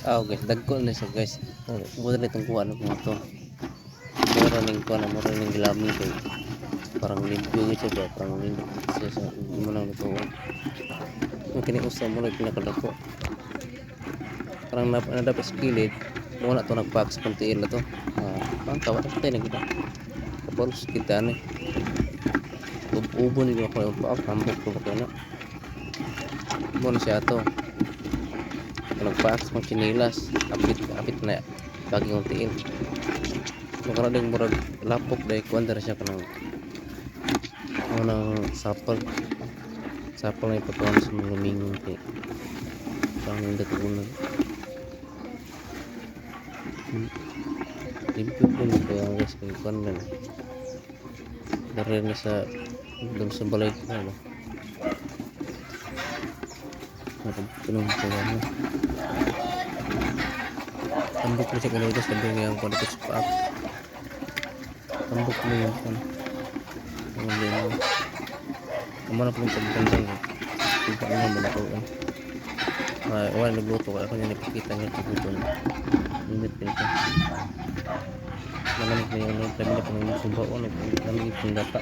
Ah, guys, dagko na siya guys. Mura na itong kuha ng mga to. Mura ning kuha na mura ning gilami kay parang limpyo siya ba? Parang limpyo siya sa mo lang ito. Yung kiniusa mo lang pinakadako. Parang nap na dapat skillet. Mo na to nagpaks konti ila to. Ah, pang kawa na tayo na kita. Kapos kita ni. Ubo ni ako yung paak tambok ko ba na. Mo na siya to nagpaaks kong chinilas. Apit apit na lagi kong tiil magkaroon murag lapok dahil kuwanda siya kanang ng sapal. Sapal na ipatuan sa mga lumingong ti parang hindi tugunan limpyo po nyo kaya ang guys kaya kuwanda na dari na sa doon sa balay ko na Pinong ko yan. Tambok mo siya kung sabi nga yung kung sa paak. Tambok mo yung kung ang lino. Kamu na po yung pagkandang ko. Kita mo naman ako. Ay, wala nagluto ka. Ako yung nakikita niya sa gusto na. Init pinito. Malamig na yung kami na pang sumbao. Malamig yung data.